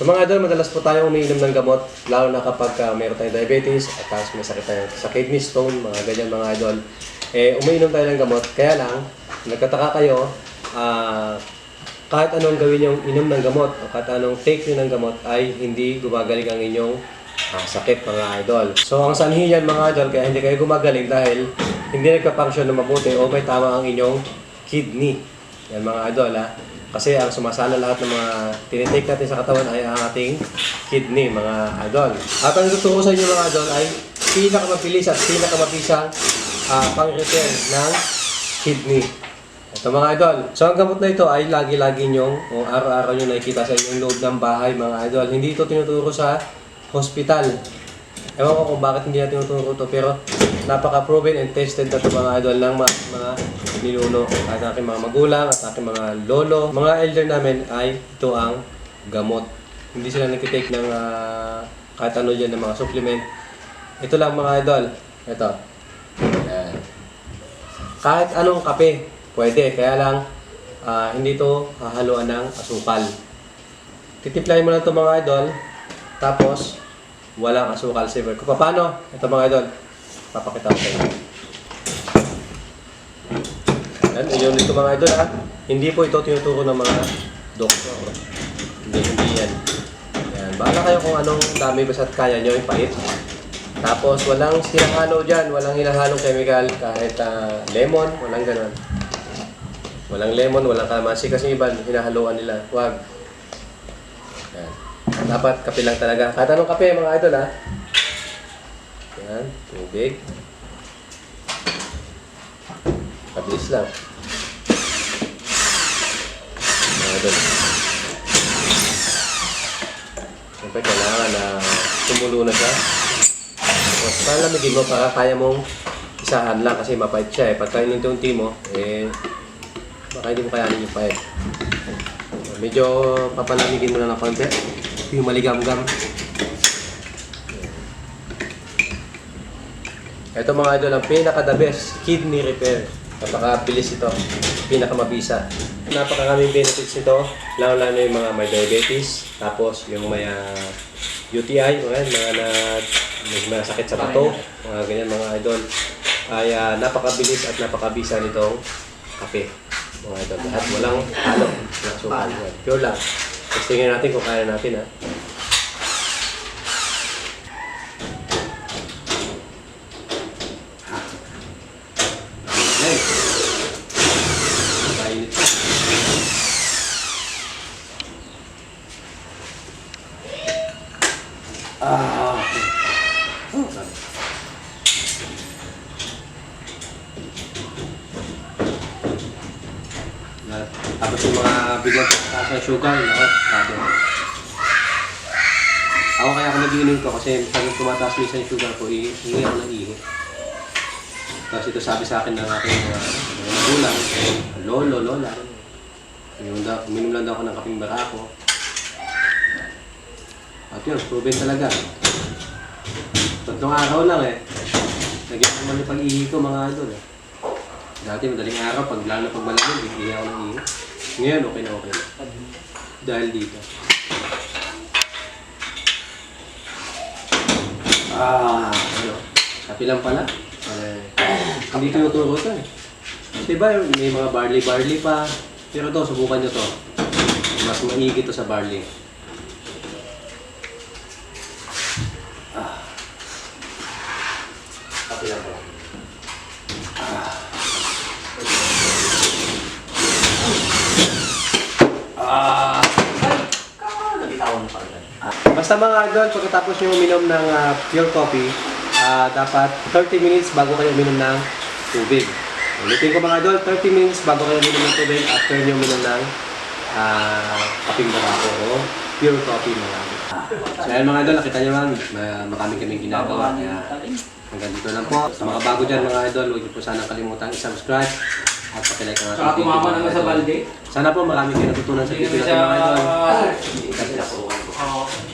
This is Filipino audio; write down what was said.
So mga idol, madalas po tayong umiinom ng gamot, lalo na kapag uh, meron tayong diabetes at tapos may sakit tayo sa kidney stone, mga ganyan mga idol. Eh, umiinom tayo ng gamot, kaya lang, nagkataka kayo, ah, kahit anong gawin yung inom ng gamot o kahit anong take nyo ng gamot ay hindi gumagaling ang inyong ah, sakit mga idol. So ang sanhi yan mga idol, kaya hindi kayo gumagaling dahil hindi nagka-function na mabuti o may tama ang inyong kidney. Yan mga idol ha. Kasi ang sumasala lahat ng mga tinitake natin sa katawan ay ang ating kidney mga idol. At ang tuturo sa inyo mga idol ay pinakamabilis at pinakamabisang uh, pang-repair ng kidney. Ito mga idol. So ang gamot na ito ay lagi-lagi nyong o araw-araw nyo nakikita sa inyong loob ng bahay mga idol. Hindi ito tinuturo sa hospital. Ewan ko kung bakit hindi natin tinuturo ito pero napaka-proven and tested na ito mga idol ng mga, mga ninuno at aking mga magulang at aking mga lolo. Mga elder namin ay ito ang gamot. Hindi sila nagtitake ng ah, kahit ano dyan ng mga supplement. Ito lang mga idol. Ito. Ayan. Kahit anong kape, pwede. Kaya lang, ah, hindi ito hahaluan ng asukal. Titimplahin mo lang ito mga idol. Tapos, walang asukal silver. Kung paano, ito mga idol, papakita ko sa inyo. Yan, yun ito mga idol ha. Hindi po ito tinuturo ng mga doktor. Hindi, hindi yan. Yan, bahala kayo kung anong dami basta't kaya nyo, ipait. Tapos walang sinahalo dyan, walang hinahalong chemical, kahit ah, lemon, walang ganun. Walang lemon, walang kalamansi kasi iba hinahaluan nila. Huwag. Yan. Dapat kape lang talaga. Kahit anong kape mga idol ha. Yan, tubig. Pabilis lang. Mga idol. Siyempre kailangan na tumulo na siya. Tapos palamigin mo para kaya mong isahan lang kasi mapait siya eh. Pagka inintunti mo, eh, baka hindi mo kayanin yung pait. Medyo papalamigin mo na ng konti. Yung maligam-gam. Ito mga idol, ang pinaka-the best kidney repair. Napakabilis ito. Pinakamabisa. Napakaraming benefits nito. Lalo-lalo yung mga may diabetes. Tapos yung may ah, UTI, mga, mga na may sakit sa bato. Mga ganyan mga idol. Ay ah, napakabilis at napakabisa nitong kape. Mga idol. At walang halo. Pure lang. Testingin natin kung kaya natin ha. Hey. Mainit. Ah. Tapos yung mga bigyan taas ng sugar, nako, sabi. Ako kaya ako nag-iinom ko kasi pag tumataas minsan yung sugar ko, i- hingi ako ng ihi. Tapos ito sabi sa akin ng aking mga magulang, lolo, lola. Uminom, daw, lang daw ako ng kaping barako. At yun, proven talaga. Tatlong araw lang eh. Nagyan naman yung pag-ihi ko mga idol eh. Dati madaling araw, pag lalo pag malamig, ihi ako ng ihi. Ngayon, okay na okay na. Dahil dito. Ah, ano? Kapi lang pala. Eh, hindi tinuturo ito eh. Kasi ba, may mga barley-barley pa. Pero to, subukan nyo to. Mas maigi to sa barley. Ah. Kapi lang pala. Ah. Nabitawan pa rin. Basta mga idol, pagkatapos nyo uminom ng ah, pure coffee, ah, dapat 30 minutes bago kayo uminom ng tubig. Ulitin ko mga idol, 30 minutes bago kayo uminom ng tubig after nyo uminom ng uh, kaping barako o pure coffee mga idol. So ayan mga idol, nakita nyo ma- marami kaming ginagawa. Kaya hanggang dito lang po. Sa mga bago dyan mga idol, huwag nyo po sana kalimutan i-subscribe at pakilike ang ating Saka video, mga naman sa balde. Sana po marami kayo natutunan sa video na natin mga idol. siya... God bless.